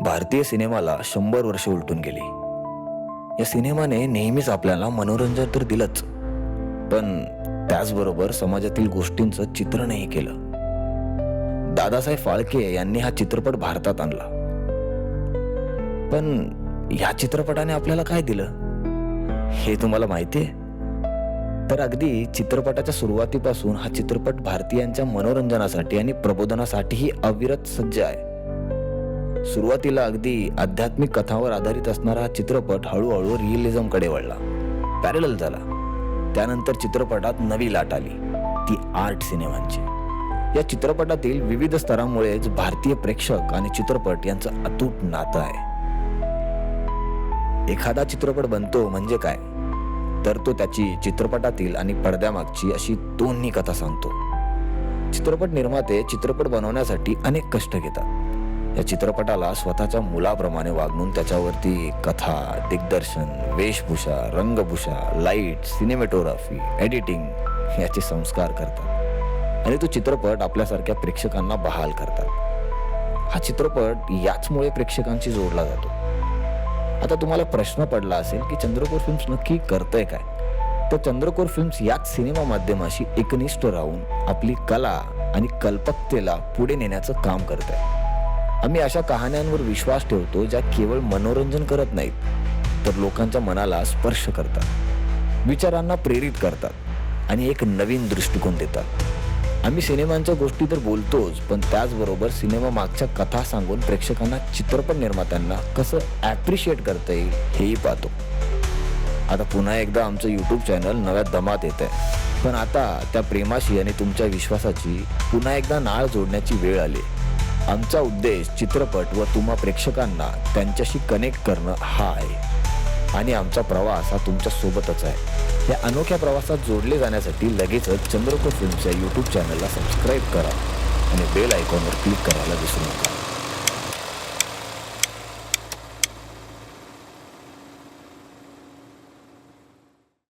भारतीय सिनेमाला शंभर वर्ष उलटून गेली. या सिनेमाने नेहमीच आपल्याला मनोरंजन तर दिलंच पण त्याचबरोबर समाजातील गोष्टींचं चित्रणही केलं. दादासाहेब फाळके यांनी हा चित्रपट भारतात आणला. पण या चित्रपटाने आपल्याला काय दिलं? हे तुम्हाला माहिती आहे तर अगदी चित्रपटाच्या सुरुवातीपासून हा चित्रपट भारतीयांच्या मनोरंजनासाठी आणि प्रबोधनासाठीही अविरत सज्ज आहे. सुरुवातीला अगदी आध्यात्मिक कथांवर आधारित असणारा हा चित्रपट हळूहळू रिअलिझमकडे वळला. पॅरेलल झाला. त्यानंतर चित्रपटात नवी लाट आली ती आर्ट सिनेमांची. या चित्रपटातील विविध स्तरांमुळेच भारतीय प्रेक्षक आणि चित्रपट यांचं अतूट नातं आहे. एखादा चित्रपट बनतो म्हणजे काय? तर तो त्याची चित्रपटातील आणि पडद्यामागची अशी दोन्ही कथा सांगतो. चित्रपट निर्माते चित्रपट बनवण्यासाठी अनेक कष्ट घेतात. या चित्रपटाला स्वतःच्या मुलाप्रमाणे वागणून त्याच्यावरती कथा दिग्दर्शन वेशभूषा रंगभूषा लाइट सिनेमॅटोग्राफी एडिटिंग याचे संस्कार करतात. आणि तो चित्रपट आपल्यासारख्या प्रेक्षकांना बहाल करतात. हा चित्रपट याचमुळे प्रेक्षकांशी जोडला जातो. आता तुम्हाला प्रश्न पडला असेल की चंद्रकोर फिल्म्स नक्की करतंय काय? तर चंद्रकोर फिल्म्स याच सिनेमा माध्यमाशी एकनिष्ठ राहून आपली कला आणि कल्पकतेला पुढे नेण्याचं काम करत आहे आम्ही अशा कहाण्यांवर विश्वास ठेवतो ज्या केवळ मनोरंजन करत नाहीत तर लोकांच्या मनाला स्पर्श करतात विचारांना प्रेरित करतात आणि एक नवीन दृष्टिकोन देतात. आम्ही सिनेमांच्या गोष्टी तर बोलतोच पण त्याचबरोबर सिनेमा मागच्या कथा सांगून प्रेक्षकांना चित्रपट निर्मात्यांना कसं ॲप्रिशिएट करता येईल हेही पाहतो. आता पुन्हा एकदा आमचं यूट्यूब चॅनल नव्या दमात येत आहे पण आता त्या प्रेमाशी आणि तुमच्या विश्वासाची पुन्हा एकदा नाळ जोडण्याची वेळ आली. आमचा उद्देश चित्रपट व तुम्हा प्रेक्षकांना त्यांच्याशी कनेक्ट करणं हा आहे. आणि आमचा प्रवास हा तुमच्या सोबतच आहे. या अनोख्या प्रवासात जोडले जाण्यासाठी लगेचच चंद्रकोर फिल्मच्या यूट्यूब चॅनलला सबस्क्राईब करा. आणि बेल आयकॉनवर क्लिक करायला विसरू नका.